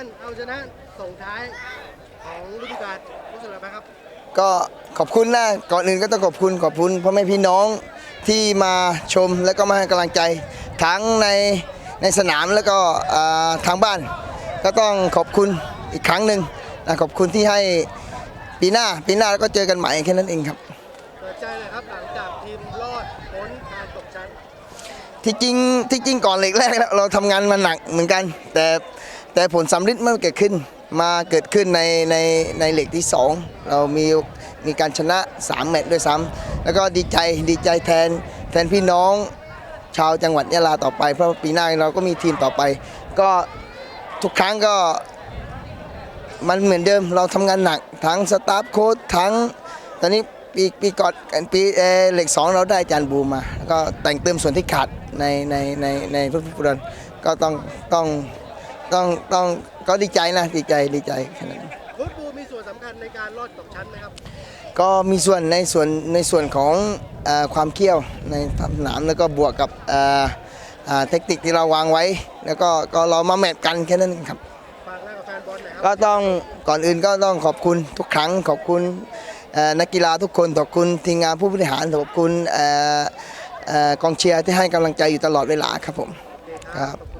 านเอาชนะส่งท้ายของฤดูกาลรู้สึกอะไรบ้างครับ ก็ขอบคุณนะก่อนอื่นก็ต้องขอบคุณขอบคุณพ่อแม่พี่น้องที่มาชมแล้วก็มาให้กำลังใจทั้งในในสนามแล้วก็อ่าทางบ้าน ก็ต้องขอบคุณอีกครั้งหนึ่งนะขอบคุณที่ให้ปีหน้าปีหน้าแล้วก็เจอกันใหม่แค่นั้นเองครับเปิดใจเลยครับหลังจากทีมรอดพ้นการตกชั้นที่จริงที่จริงก่อนเหล็กแรกแล้วเราทำงานมาหนักเหมือนกัน แต่ แต่ผลสำลิดมันเกิดขึ้นมาเกิดขึ้นในในในเหล็กที่ 2 เรามีมีการชนะ 3 แมตช์ด้วยซ้ำแล้วก็ดีใจดีใจแทนแทนพี่น้องชาวจังหวัดยะลาต่อไป เพราะปีหน้าเราก็มีทีมต่อไป ก็ทุกครั้งก็มันเหมือนเดิมเราทำงานหนัก ทั้งสตาฟโค้ชทั้งตอนนี้ปีปีก่อนปีเอเหล็กสองเราได้จารย์บูมาแล้วก็แต่งเติมส่วนที่ขาดในในในในฟุตบอลก็ต้องต้อง ต้องต้องก็ดีใจนะดีใจดีใจแค่นั้นฟุตบอลมีส่วนสำคัญในการรอดตกชั้นไหมครับ ก็มีส่วนในส่วนในส่วนของเออความเขี้ยวในสนามแล้วก็บวกกับเอ่อเอ่อเทคนิคที่เราวางไว้ แล้วก็ก็เรามาแมทกันแค่นั้นเองครับ ฝากอะไรกับแฟนบอลหน่อยครัก็ต้องก่อนอื่นก็ต้องขอบคุณทุกครั้งขอบคุณเอ่อนักกีฬาทุกคนขอบคุณทีมงานผู้บริหารขอบคุณเอ่อเอ่อกองเชียร์ที่ให้กำลังใจอยู่ตลอดเวลาครับผมโอเคครับขอบ